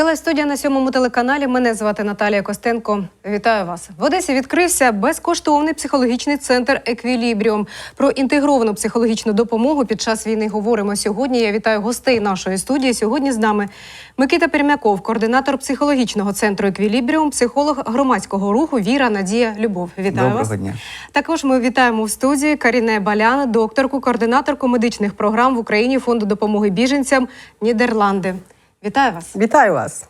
Це Лайв студія на сьомому телеканалі. Мене звати Наталія Костенко. Вітаю вас. В Одесі відкрився безкоштовний психологічний центр Еквілібріум. Про інтегровану психологічну допомогу під час війни говоримо сьогодні. Я вітаю гостей нашої студії. Сьогодні з нами Микита Пермяков, координатор психологічного центру Еквілібріум, психолог громадського руху Віра Надія Любов. Вітаю Доброго вас. дня. Також ми вітаємо в студії Каріне Балян, докторку, координаторку медичних програм в Україні Фонду допомоги біженцям Нідерланди. Вітаю вас. Вітаю вас.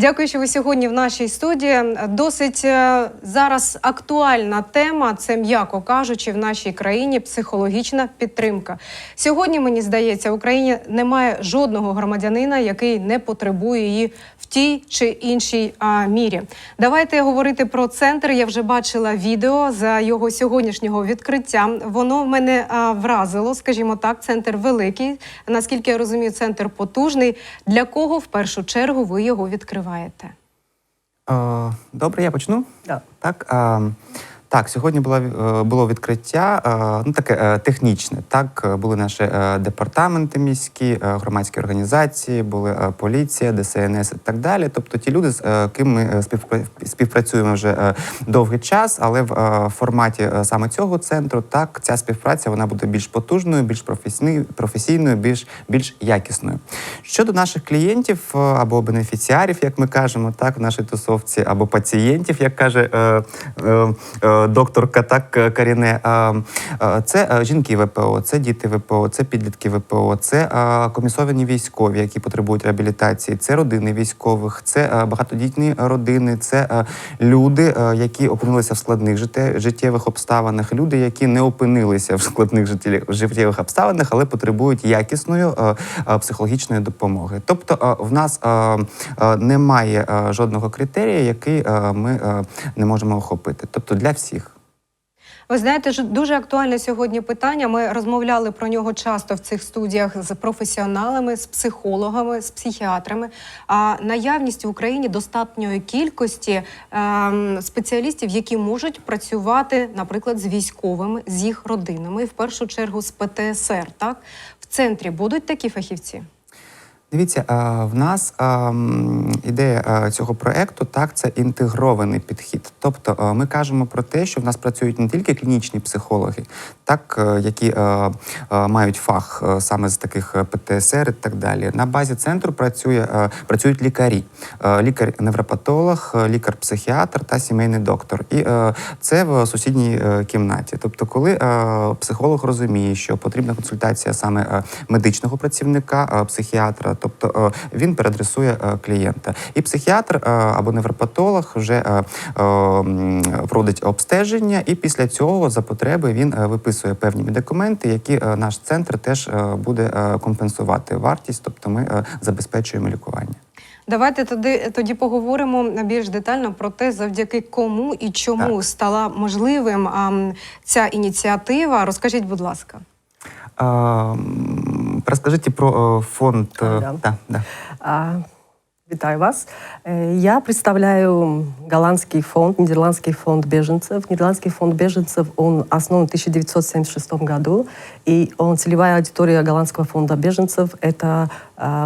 Дякую, що ви сьогодні в нашій студії. Досить е, зараз актуальна тема. Це м'яко кажучи, в нашій країні психологічна підтримка. Сьогодні мені здається, в Україні немає жодного громадянина, який не потребує її в тій чи іншій а, мірі. Давайте говорити про центр. Я вже бачила відео за його сьогоднішнього відкриття. Воно мене а, вразило, скажімо так. Центр великий. Наскільки я розумію, центр потужний. Для кого в першу чергу ви його відкриваєте? Е, Добре, я почну. Да. Так, е, так сьогодні було, е, було відкриття, е, ну таке е, технічне. Так, були наші департаменти міські, громадські організації, були поліція, ДСНС і так далі. Тобто ті люди, з ким ми співпрацюємо вже довгий час, але в форматі саме цього центру, так ця співпраця вона буде більш потужною, більш професійною, більш більш якісною. Щодо наших клієнтів або бенефіціарів, як ми кажемо, так в нашій тусовці, або пацієнтів, як каже докторка, так е, Каріне, це е, жінки ВПО, це діти ВПО, це підлітки ВПО, це е, комісовані військові, які потребують реабілітації, це родини військових, це багатодітні родини, це люди, які опинилися в складних життєвих обставинах, люди, які не опинилися в складних життєвих- обставинах, але потребують якісної психологічної допомоги. Тобто, в нас немає жодного критерія, який ми не можемо охопити. Тобто для всіх. Ви знаєте, дуже актуальне сьогодні питання. Ми розмовляли про нього часто в цих студіях з професіоналами, з психологами, з психіатрами. А наявність в Україні достатньої кількості ем, спеціалістів, які можуть працювати, наприклад, з військовими, з їх родинами, в першу чергу з ПТСР. Так в центрі будуть такі фахівці. Дивіться, е, в нас е, ідея е, цього проекту так це інтегрований підхід. Тобто ми кажемо про те, що в нас працюють не тільки клінічні психологи, так які мають фах саме з таких ПТСР і так далі. На базі центру працює працюють лікарі, лікар-невропатолог, лікар-психіатр та сімейний доктор. І це в сусідній кімнаті. Тобто, коли психолог розуміє, що потрібна консультація саме медичного працівника, психіатра, тобто е, він переадресує е, клієнта. І психіатр е, або невропатолог вже проводить обстеження, і після цього за потреби він виписує певні медикаменти, які наш центр теж буде компенсувати вартість, тобто ми забезпечуємо лікування. Давайте тоді, тоді поговоримо більш детально про те, завдяки кому і чому Так. стала можливим ам, ця ініціатива. Розкажіть, будь ласка. А, Розкажіть про е, фонд. А, да. да, да. А, Вітаю вас. Э, Я представляю голландский фонд, Нидерландский фонд беженцев. Нидерландский фонд беженцев, он основан в 1976 году, и он целевая аудитория голландского фонда беженцев – это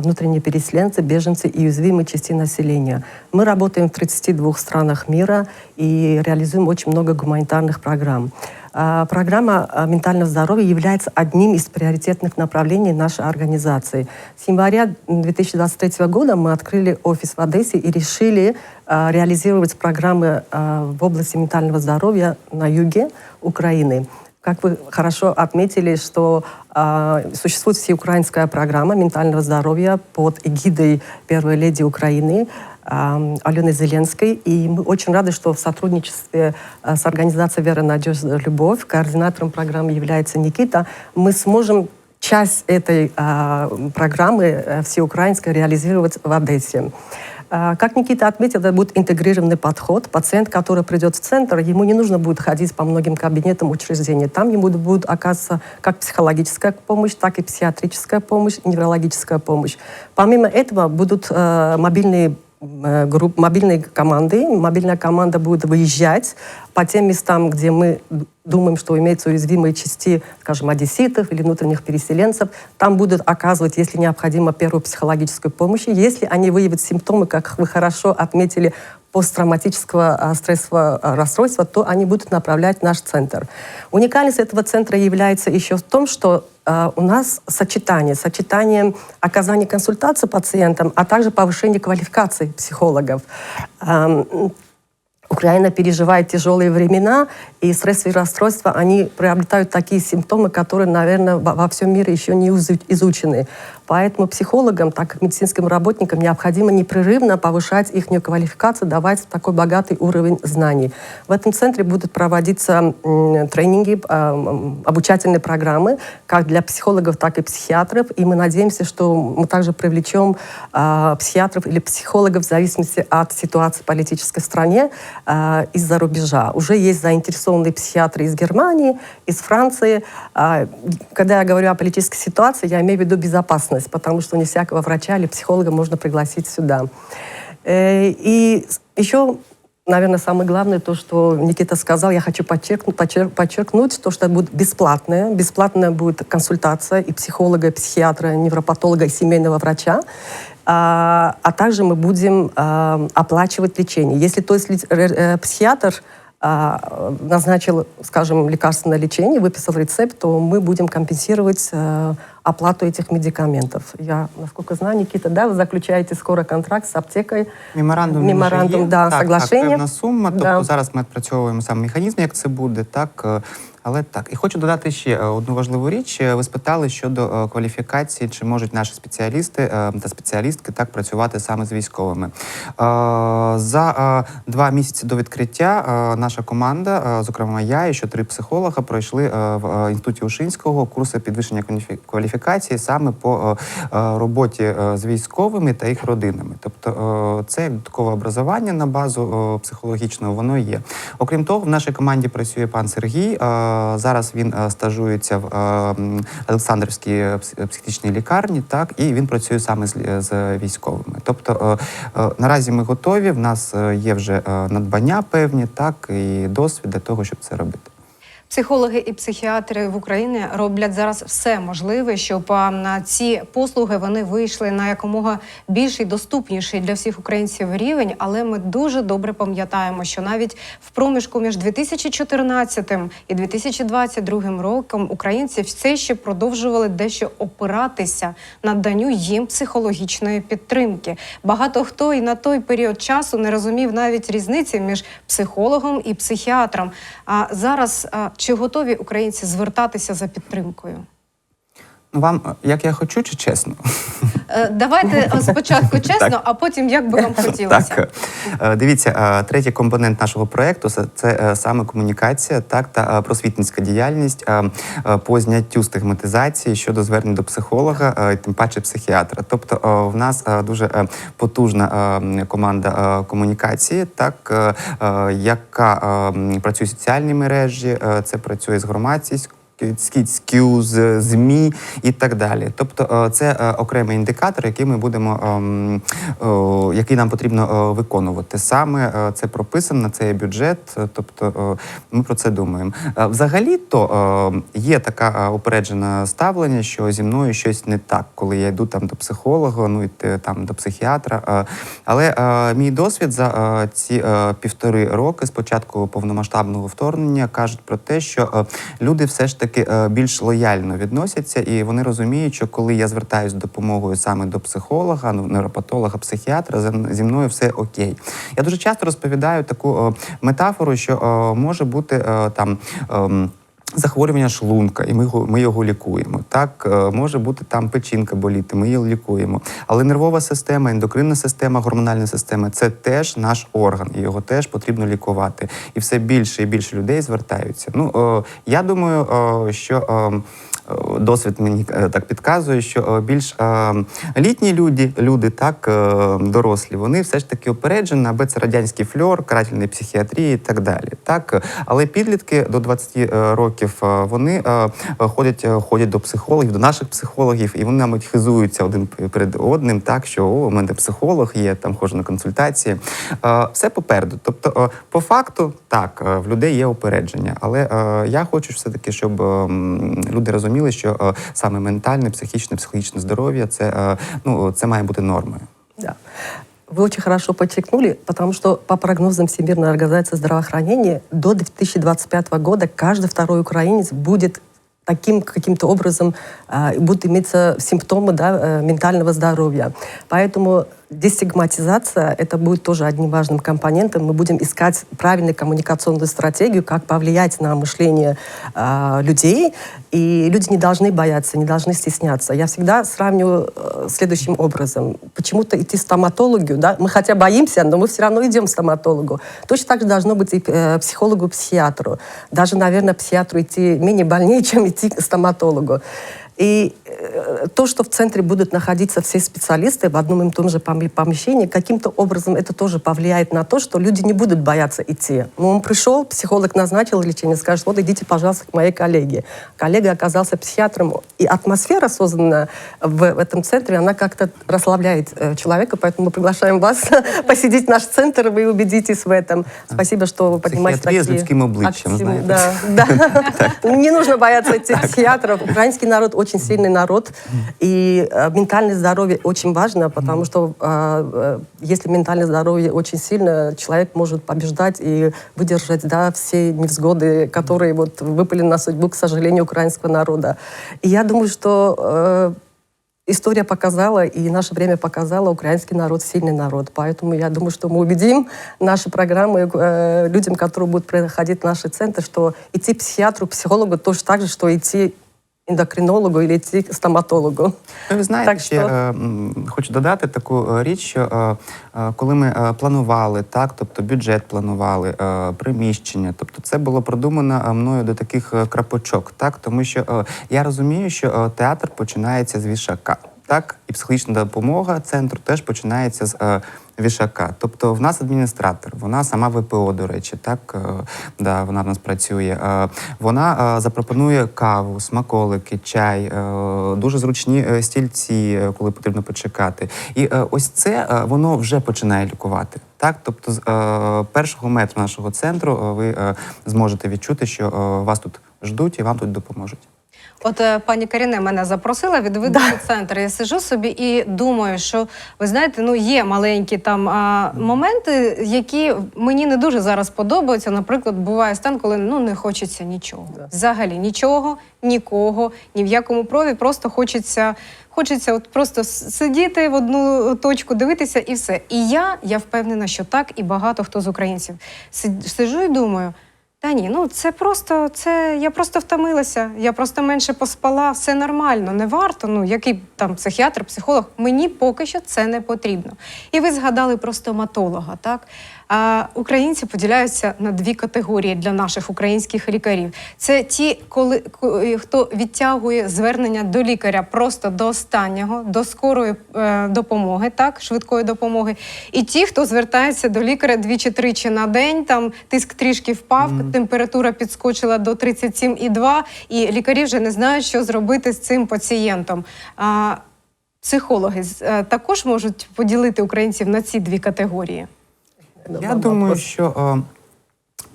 внутренние переселенцы, беженцы и уязвимые части населения. Мы работаем в 32 странах мира и реализуем очень много гуманитарных программ. А, Программа а, ментального здоровья является одним из приоритетных направлений нашей организации. С января 2023 года мы открыли офис в Одессе и решили а, реализировать программы а, в области ментального здоровья на юге Украины. Как вы хорошо отметили, что а, существует всеукраинская программа ментального здоровья под эгидой первой леди Украины а, Алены Зеленской. И мы очень рады, что в сотрудничестве а, с организацией «Вера, надежда, любовь» координатором программы является Никита. Мы сможем часть этой а, программы э, всеукраинской реализировать в Одессе. А, Как Никита отметил, это будет интегрированный подход. Пациент, который придет в центр, ему не нужно будет ходить по многим кабинетам учреждений. Там ему будет оказываться как психологическая помощь, так и психиатрическая помощь, неврологическая помощь. Помимо этого будут э, мобильные э, групп, мобильной команды. Мобильная команда будет выезжать по тем местам, где мы д- думаем, что имеются уязвимые части, скажем, одесситов или внутренних переселенцев. Там будут оказывать, если необходимо, первую психологическую помощь. Если они выявят симптомы, как вы хорошо отметили, посттравматического а, стрессового а, расстройства, то они будут направлять наш центр. Уникальность этого центра является еще в том, что а, у нас сочетание, сочетание оказания консультации пациентам, а также повышение квалификации психологов. Украина переживает тяжелые времена, и стрессовые расстройства, они приобретают такие симптомы, которые, наверное, во, всем мире еще не изу- изучены. Поэтому психологам, так как медицинским работникам, необходимо непрерывно повышать их квалификацию, давать такой богатый уровень знаний. В этом центре будут проводиться тренинги, обучательные программы, как для психологов, так и психиатров. И мы надеемся, что мы также привлечем а, психиатров или психологов в зависимости от ситуации политической в стране а, из-за рубежа. Уже есть заинтересованные психиатры из Германии, из Франции. А, Когда я говорю о политической ситуации, я имею в виду безопасность, потому что не всякого врача или психолога можно пригласить сюда. Э, И с- еще Наверное, самое главное, то, что Никита сказал, я хочу подчеркнуть, подчер- подчеркнуть то, что это будет бесплатное. Бесплатная будет консультация и психолога, и психиатра, и невропатолога, и семейного врача. А, а также мы будем а, оплачивать лечение. Если то есть ли- ре- э, психиатр а, назначил, скажем, лекарственное лечение, выписал рецепт, то мы будем компенсировать э, оплату этих медикаментов. Я, насколько знаю, Никита, да, вы заключаете скоро контракт з аптекою. Меморандум, він Меморандум, вже є. да, так, соглашення. Так, певна сума. Тобто Да. зараз ми відпрацьовуємо сам механізм, як це буде, так. але так, і хочу додати ще е, одну важливу річ. Е, Ви спитали щодо е, кваліфікації, чи можуть наші спеціалісти та спеціалістки так працювати саме з військовими. За два місяці до відкриття наша команда, зокрема я і ще три психолога, пройшли в інституті Ушинського курси підвищення кваліфі- кваліфікації саме по роботі з військовими та їх родинами. Тобто це додаткове образування на базу психологічного, воно є. Окрім того, в нашій команді працює пан Сергій. Зараз він е, стажується в е, Олександрівській е, психічній лікарні, так і він працює саме з, військовими. Тобто наразі ми готові. В нас є вже надбання певні, так і досвід для того, щоб це робити. Психологи і психіатри в Україні роблять зараз все можливе, щоб на ці послуги вони вийшли на якомога більший, доступніший для всіх українців рівень. Але ми дуже добре пам'ятаємо, що навіть в проміжку між 2014 і 2022 роком українці все ще продовжували дещо опиратися наданню їм психологічної підтримки. Багато хто і на той період часу не розумів навіть різниці між психологом і психіатром. А зараз чи готові українці звертатися за підтримкою? Вам як я хочу, чи чесно? Е, Давайте спочатку чесно, а потім як би вам хотілося. Так, Е, дивіться, е, третій компонент нашого проєкту це, саме комунікація, так та просвітницька діяльність по зняттю стигматизації щодо звернень до психолога, і тим паче психіатра. Тобто, в нас дуже потужна команда комунікації, так яка працює в соціальній мережі, це працює з громадськістю. З ЗМІ і так далі. Тобто, е, це е, окремий індикатор, який ми будемо, ем, який нам потрібно е, виконувати. Саме е, це прописано на цей бюджет. е, Тобто, е, ми про це думаємо. Е, Взагалі-то е, є така упереджене ставлення, що зі мною щось не так, коли я йду там до психолога, ну і там до психіатра. Е, Але е, мій досвід за е, ці е, півтори роки з початку повномасштабного вторгнення кажуть про те, що е, люди все ж таки е, більш лояльно відносяться, і вони розуміють, що коли я звертаюся з допомогою саме до психолога, ну невропатолога, психіатра, зі мною все окей. Я дуже часто розповідаю таку е, метафору, що е, може бути там. Захворювання шлунка, і ми його, ми його лікуємо. Так е, може бути там печінка боліти, ми її лікуємо. Але нервова система, ендокринна система, гормональна система це теж наш орган, і його теж потрібно лікувати. І все більше і більше людей звертаються. Ну е, я думаю, е, що досвід мені е, так підказує, що е, більш е, літні люди, люди, так дорослі, вони все ж таки опереджені, аби це радянський фльор, карательної психіатрії і так далі. Так, але підлітки до 20 е, років вони ходять, ходять до психологів, до наших психологів, і вони нам хизуються один перед одним, так що о, у мене психолог є, там ходжу на консультації. Все попереду. Тобто, по факту, так, в людей є упередження, але я хочу все-таки, щоб е, люди розуміли, що е, саме ментальне, психічне, психологічне здоров'я це, е, ну, це має бути нормою. Да. Вы очень хорошо подчеркнули, потому что по прогнозам Всемирной организации здравоохранения до 2025 года каждый второй украинец будет таким каким-то образом э, будут иметься симптомы да, э, ментального здоровья. Поэтому дестигматизация это будет тоже одним важным компонентом. Мы будем искать правильную коммуникационную стратегию, как повлиять на мышление э, людей. И люди не должны бояться, не должны стесняться. Я всегда сравниваю э, следующим образом. Почему-то идти стоматологу, да, мы хотя боимся, но мы все равно идем к стоматологу. Точно так же должно быть и э, психологу, психиатру. Даже, наверное, психиатру идти менее больнее, чем идти к стоматологу. И то, что в центре будут находиться все специалисты в одном и том же пом- помещении, каким-то образом это тоже повлияет на то, что люди не будут бояться идти. Ну, он пришел, психолог назначил лечение, скажет, вот идите, пожалуйста, к моей коллеге. Коллега оказался психиатром, и атмосфера, созданная в, этом центре, она как-то расслабляет э, человека, поэтому мы приглашаем вас посетить наш центр, вы убедитесь в этом. Спасибо, что вы поднимаете такие обличием. Да, да. Не нужно бояться этих психиатров. Украинский народ очень сильный народ, и э, ментальное здоровье очень важно, потому что э, э, если ментальное здоровье очень сильно, человек может побеждать и выдержать да, все невзгоды, которые вот выпали на судьбу, к сожалению, украинского народа. И я думаю, что История показала, и наше время показало, украинский народ сильный народ. Поэтому я думаю, что мы убедим наши программы э, людям, которые будут проходить наши центры, что идти к психиатру, психологу точно так же, что идти ендокринологу или идти к стоматологу. Ну, ви знаєте, Так ще що- е, хочу додати таку е, річ, що е, е, коли ми е, планували, так, тобто бюджет планували, е, приміщення, тобто це було продумано мною до таких крапочок, так, тому що е, я розумію, що е, театр починається з вішака. Так, і психологічна допомога центру теж починається з е, вішака. Тобто в нас адміністратор, вона сама ВПО, до речі, так е, да, вона в нас працює. Е, вона е, запропонує каву, смаколики, чай, е, дуже зручні е, стільці, е, коли потрібно почекати. І е, ось це е, воно вже починає лікувати. Так, тобто з е, першого метру нашого центру е, ви е, зможете відчути, що е, вас тут ждуть і вам тут допоможуть. От е, пані Каріне мене запросила відвідати центр. Я сижу собі і думаю, що ви знаєте, ну є маленькі там а, моменти, які мені не дуже зараз подобаються. Наприклад, буває стан, коли ну не хочеться нічого. Да. Взагалі нічого, нікого, ні в якому прові. Просто хочеться. Хочеться от просто сидіти в одну точку, дивитися і все. І я, я впевнена, що так, і багато хто з українців. Сид- Сиджу і думаю. Та ні, ну це просто це я просто втомилася. Я просто менше поспала, все нормально, не варто. Ну який там психіатр, психолог. Мені поки що це не потрібно. І ви згадали про стоматолога, так? Українці поділяються на дві категорії для наших українських лікарів. Це ті, коли хто відтягує звернення до лікаря просто до останнього, до скорої е, допомоги, так швидкої допомоги. І ті, хто звертається до лікаря двічі-тричі на день, там тиск трішки впав, температура підскочила до 37,2, і лікарі вже не знають, що зробити з цим пацієнтом. А, психологи е, також можуть поділити українців на ці дві категорії. Я Вам думаю, вопрос. що.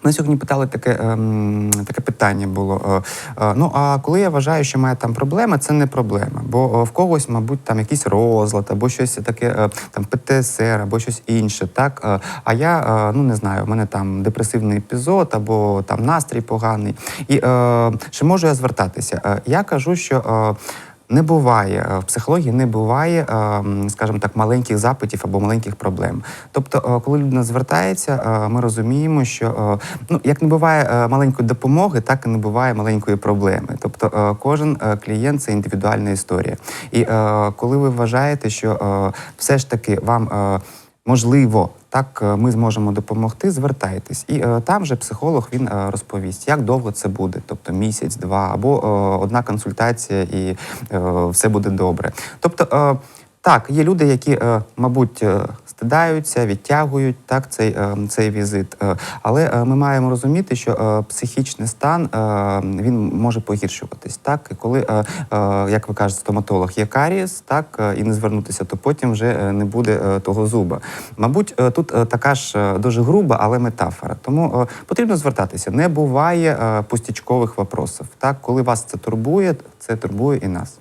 Мене сьогодні питали таке, ем, таке питання було. Е, е, ну а коли я вважаю, що має там проблема, це не проблема. Бо е, в когось, мабуть, там якийсь розлад, або щось таке, там ПТСР, або щось інше. Так? А я ну не знаю, в мене там депресивний епізод, або там настрій поганий. І чи можу я звертатися? Я кажу, що. Не буває е, в психології, не буває, е, скажімо так, маленьких запитів або маленьких проблем. Тобто, е, коли людина звертається, ми розуміємо, що ну як не буває маленької допомоги, так і не буває маленької проблеми. Тобто, кожен клієнт це індивідуальна історія. І коли ви вважаєте, що все ж таки вам можливо так е, ми зможемо допомогти, звертайтесь. І е, там же психолог він е, розповість, як довго це буде, тобто місяць, два, або е, одна консультація, і е, все буде добре. Тобто, е, так, є люди, які, е, мабуть, стидаються, відтягують так цей, е, цей візит. Е, Але е, ми маємо розуміти, що психічний стан він може погіршуватись. Так, і коли, як ви кажете, стоматолог є карієс, так і не звернутися, то потім вже не буде того зуба. Мабуть, тут така ж дуже груба, але метафора. Тому потрібно звертатися. Не буває пустячкових вопросів. Так, коли вас це турбує, це турбує і нас.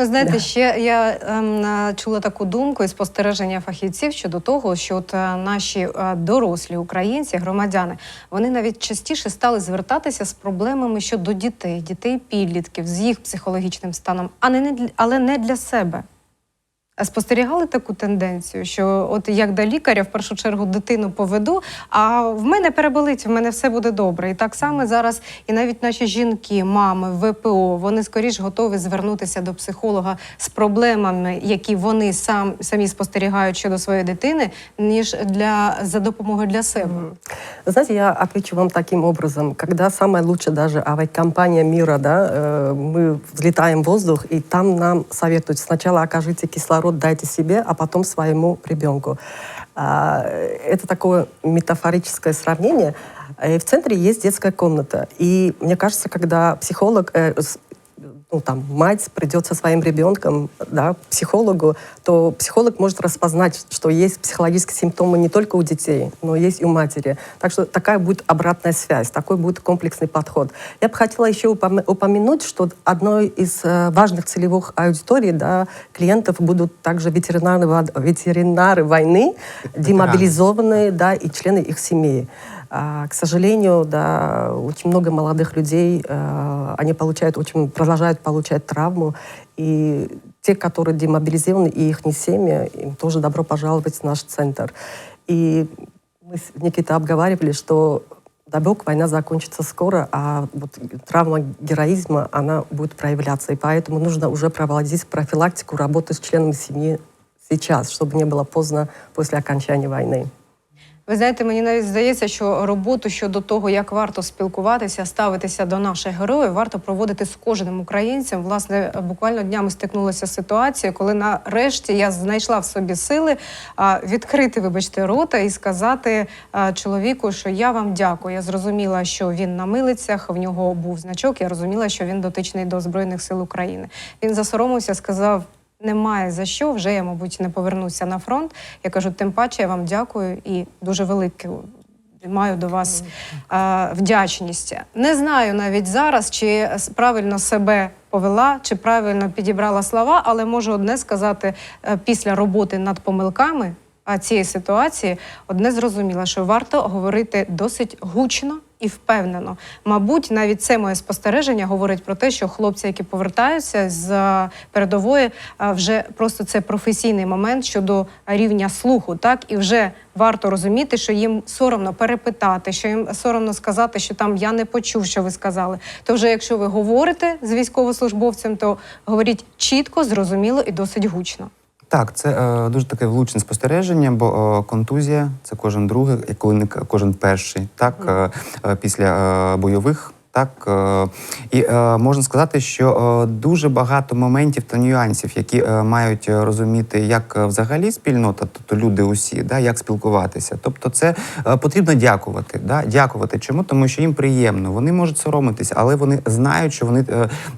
Ви знаєте, Да. ще я ем, чула таку думку і спостереження фахівців щодо того, що от е, наші е, дорослі українці, громадяни, вони навіть частіше стали звертатися з проблемами щодо дітей, дітей підлітків з їх психологічним станом, а не для- але не для себе А Спостерігали таку тенденцію, що от як до лікаря в першу чергу дитину поведу, а в мене переболить, в мене все буде добре. І так само зараз і навіть наші жінки, мами, ВПО, вони скоріш готові звернутися до психолога з проблемами, які вони сам самі спостерігають щодо своєї дитини, ніж для за допомогою для себе. Вы Знаете, я отвечу вам таким образом. Когда самая лучшая даже авиакомпания мира, да, э, мы взлетаем в воздух, и там нам советуют сначала окажите кислород, дайте себе, а потом своему ребенку. Это такое метафорическое сравнение. И в центре есть детская комната. И мне кажется, когда психолог, э, ну, там, мать придет со своим ребенком да, к психологу, то психолог может распознать, что есть психологические симптомы не только у детей, но есть и у матери. Так что такая будет обратная связь, такой будет комплексный подход. Я бы хотела еще упом- упомянуть, что одной из э, важных целевых аудиторий да, клиентов будут также ветеринары, ветеринары войны, демобилизованные да, и члены их семей. А, К сожалению, да, очень много молодых людей, э, они получают очень, продолжают получать травму, и те, которые демобилизированы, и их семьи, им тоже добро пожаловать в наш центр. И мы с Никитой обговаривали, что дай бог, война закончится скоро, а вот травма героизма, она будет проявляться. И поэтому нужно уже проводить профилактику работы с членами семьи сейчас, чтобы не было поздно после окончания войны. Ви знаєте, мені навіть здається, що роботу щодо того, як варто спілкуватися, ставитися до наших героїв, варто проводити з кожним українцем. Власне, буквально днями стикнулася ситуація, коли нарешті я знайшла в собі сили відкрити, вибачте, рота і сказати чоловіку, що я вам дякую. Я зрозуміла, що він на милицях, в нього був значок. Я розуміла, що він дотичний до збройних сил України. Він засоромився, сказав. Немає за що, вже я, мабуть, не повернуся на фронт. Я кажу, тим паче я вам дякую і дуже велике маю до вас е, вдячність. Не знаю навіть зараз, чи правильно себе повела, чи правильно підібрала слова, але можу одне сказати е, після роботи над помилками а, цієї ситуації, одне зрозуміла, що варто говорити досить гучно. І впевнено, мабуть, навіть це моє спостереження говорить про те, що хлопці, які повертаються з е, передової, е, вже просто це професійний момент щодо рівня слуху, так і вже варто розуміти, що їм соромно перепитати, що їм соромно сказати, що там я не почув, що ви сказали. То вже якщо ви говорите з військовослужбовцем, то говоріть чітко, зрозуміло і досить гучно. Так, це е, дуже таке влучне спостереження, бо е, контузія це кожен другий, коли не кожен перший, так е, е, після е, бойових. Так е, і е, можна сказати, що е, дуже багато моментів та нюансів, які мають розуміти, як взагалі спільнота, тобто люди усі, да, як спілкуватися. Тобто, це потрібно дякувати. Да? Дякувати. Чому? Тому що їм приємно. Вони можуть соромитися, але вони знають, що вони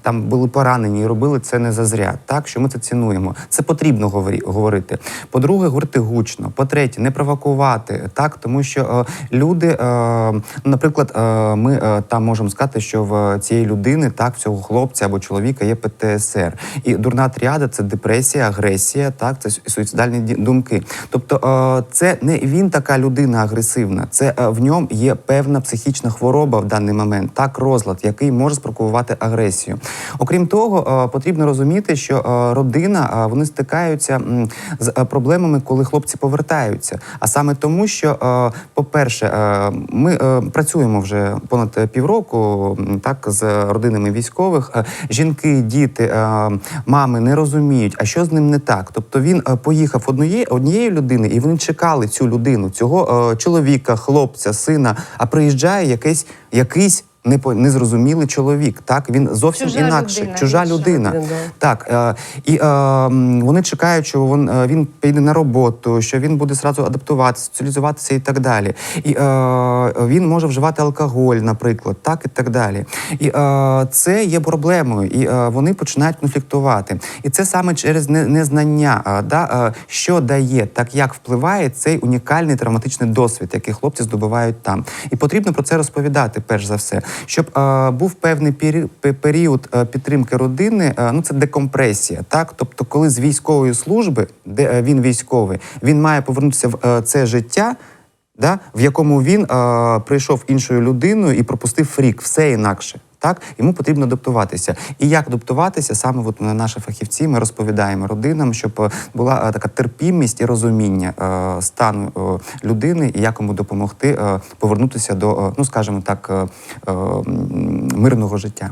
там були поранені і робили це не зазря. Так, що ми це цінуємо. Це потрібно говорити. По-друге, говорити гучно. По-третє, не провокувати. Так, тому що люди, наприклад, ми там можемо сказати, що в цієї людини, так, в цього хлопця або чоловіка є ПТСР. І дурна тріада це депресія, агресія, так, це су- суїцидальні думки. Тобто, е, це не він така людина агресивна, це е, в ньому є певна психічна хвороба в даний момент, так, розлад, який може спровокувати агресію. Окрім того, е, потрібно розуміти, що родина вони стикаються з проблемами, коли хлопці повертаються. А саме тому, що, по-перше, ми працюємо вже понад півроку так з родинами військових. Е, Жінки, діти, е, мами не розуміють, а що з ним не так. Тобто він е, поїхав однієї однієї людини, і вони чекали цю людину, цього чоловіка, хлопця, сина. А приїжджає якийсь якийсь. Незрозумілий чоловік, так він зовсім Чужа інакше, людина, чужа людина. людина, Так, е, і е, вони чекають, що він, е, він піде на роботу, що він буде зразу адаптуватися, соціалізуватися і так далі. І е, він може вживати алкоголь, наприклад, так і так далі. І е, це є проблемою, і е, вони починають конфліктувати. І це саме через незнання, е, да, е, що дає, так як впливає цей унікальний травматичний досвід, який хлопці здобувають там. І потрібно про це розповідати, перш за все, щоб е, був певний пері- період е, підтримки родини. е, ну це декомпресія. Так, тобто, коли з військової служби, де е, він військовий, він має повернутися в е, це життя. Да, в якому він е, прийшов іншою людиною і пропустив фрік, все інакше. Так, йому потрібно адаптуватися. І як адаптуватися, саме от наші фахівці, ми розповідаємо родинам, щоб е, була е, така терпімість і розуміння е, стану людини і як йому допомогти повернутися до, ну скажімо так, мирного життя.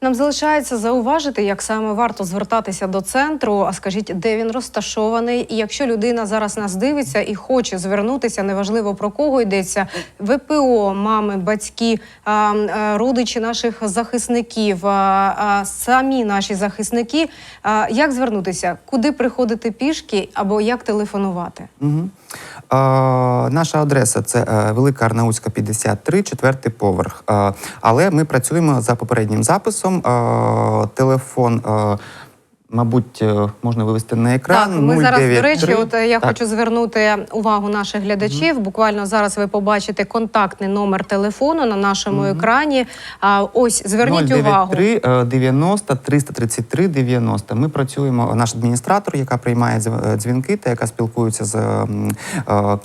Нам залишається зауважити, як саме варто звертатися до центру. А скажіть, де він розташований? І якщо людина зараз нас дивиться і хоче звернутися, неважливо про кого йдеться, ВПО, мами, батьки, родичі наших захисників, самі наші захисники. Як звернутися? Куди приходити пішки або як телефонувати? Угу. Наша адреса це е, Велика Арнаутська, 53, четвертий поверх. Але ми працюємо за попереднім записом. Телефон, мабуть, е, можна вивести на екран. Так, ми зараз, до 093. речі, от е, я Так. хочу звернути увагу наших глядачів. Буквально зараз ви побачите контактний номер телефону на нашому екрані. А ось зверніть увагу. 093 е, 90 333 90. Ми працюємо. Наш адміністратор, яка приймає е, дзвінки та яка спілкується з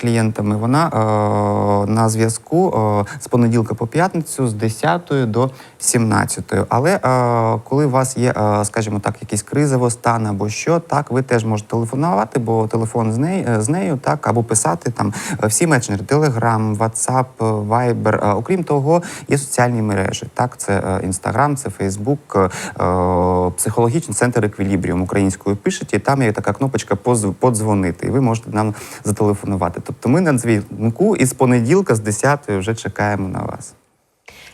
клієнтами. Вона на зв'язку з понеділка по п'ятницю з 10 до 17. Але коли у вас є, скажімо так, якийсь кризовий стан або що, так ви теж можете телефонувати, бо телефон з нею з нею, так або писати там е, всі месенджери, е, Viber. Е, Окрім того, є соціальні мережі. Так, це Інстаграм, це Фейсбук, психологічний центр еквілібріум українською пишете, і там є така кнопочка «Позв- подзвонити, і ви можете нам зателефонувати. Тобто ми на дзвінку і з понеділка, з 10 вже чекаємо на вас.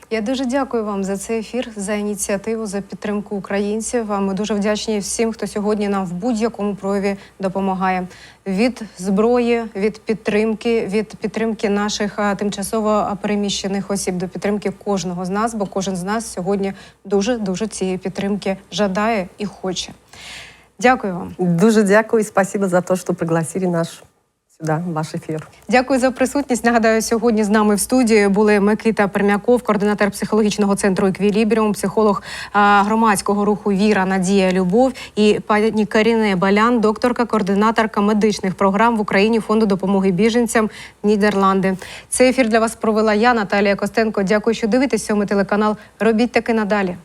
Я дуже дякую вам за цей ефір, за ініціативу, за підтримку українців. Ми дуже вдячні всім, хто сьогодні нам в будь-якому прояві допомагає. Від зброї, від підтримки, від підтримки наших тимчасово переміщених осіб до підтримки кожного з нас, бо кожен з нас сьогодні дуже дуже цієї підтримки жадає і хоче. Дякую вам. Дуже дякую и спасибо за то, что пригласили нас в ваш эфир. Дякую за присутність. Нагадаю, сьогодні з нами в студії були Микита Пермяков, координатор психологічного центру Еквілібріум, психолог громадського руху Віра, Надія, Любов і пані Каріне Балян, докторка, координаторка медичних програм в Україні фонду допомоги біженцям Нідерланди. Цей ефір для вас провела я, Наталія Костенко. Дякую, що дивитесь сьомий телеканал. Робіть таки надалі.